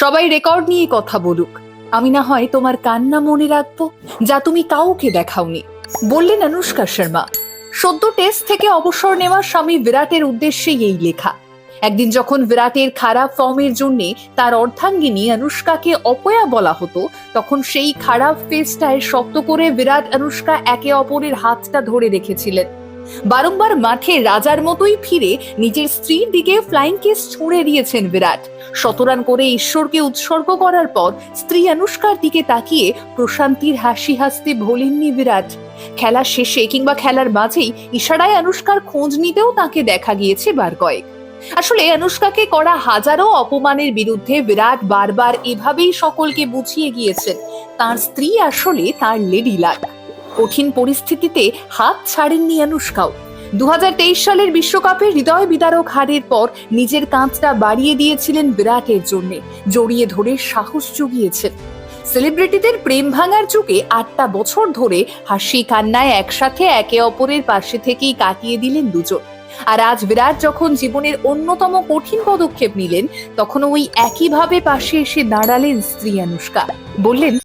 সবাই রেকর্ড নিয়ে কথা বলুক। আমি না হয় তোমার কান্না মনে রাখব, যা তুমি কাউকে দেখাওনি। বললেন অনুষ্কা শর্মা, সদ্য টেস্ট থেকে অবসর নেওয়া স্বামী বিরাটের উদ্দেশ্যেই এই লেখা। একদিন যখন বিরাটের খারাপ ফর্মের জন্য তার অর্ধাঙ্গিনী অনুষ্কাকে অপয়া বলা হতো, তখন সেই খারাপ ফেসটায় শক্ত করে বিরাট অনুষ্কা একে অপরের হাতটা ধরে রেখেছিলেন। বারংবার মাঠে রাজার মতোই ফিরে নিজের স্ত্রীর দিকে ফ্লাইং কেস ছুঁড়ে দিয়েছেন বিরাট। শতরান করে ঈশ্বরকে উৎসর্গ করার পর স্ত্রী অনুষ্কার দিকে তাকিয়ে প্রশান্তির হাসি হাসতে ভোলেননি বিরাট। খেলা শেষে কিংবা খেলার মাঝেই ইশারায় অনুষ্কার খোঁজ নিতেও তাকে দেখা গিয়েছে বার কয়েক। আসলে অনুষ্কাকে করা হাজারো অপমানের বিরুদ্ধে বিরাট বারবার এভাবেই সকলকে বুঝিয়ে গিয়েছেন। তার স্ত্রী আসলে তার লেডি লাক কঠিন পরিস্থিতিতে হাত ছাড়েননি অনুষ্কাও। দু সালের বিশ্বকাপে হৃদয় বিদারক হারের পর নিজের কাঁধটা বাড়িয়ে দিয়েছিলেন বিরাটের জন্য, জড়িয়ে ধরে সাহস জুগিয়েছেন। সেলিব্রিটিদের প্রেম ভাঙার যুগে আটটা বছর ধরে হাসি কান্নায় একসাথে একে অপরের পাশে থেকেই কাটিয়ে দিলেন দুজন। আর আজ বিরাট যখন জীবনের অন্যতম কঠিন পদক্ষেপ নিলেন তখন ওই একইভাবে পাশে এসে দাঁড়ালেন স্ত্রী অনুষ্কা। বললেন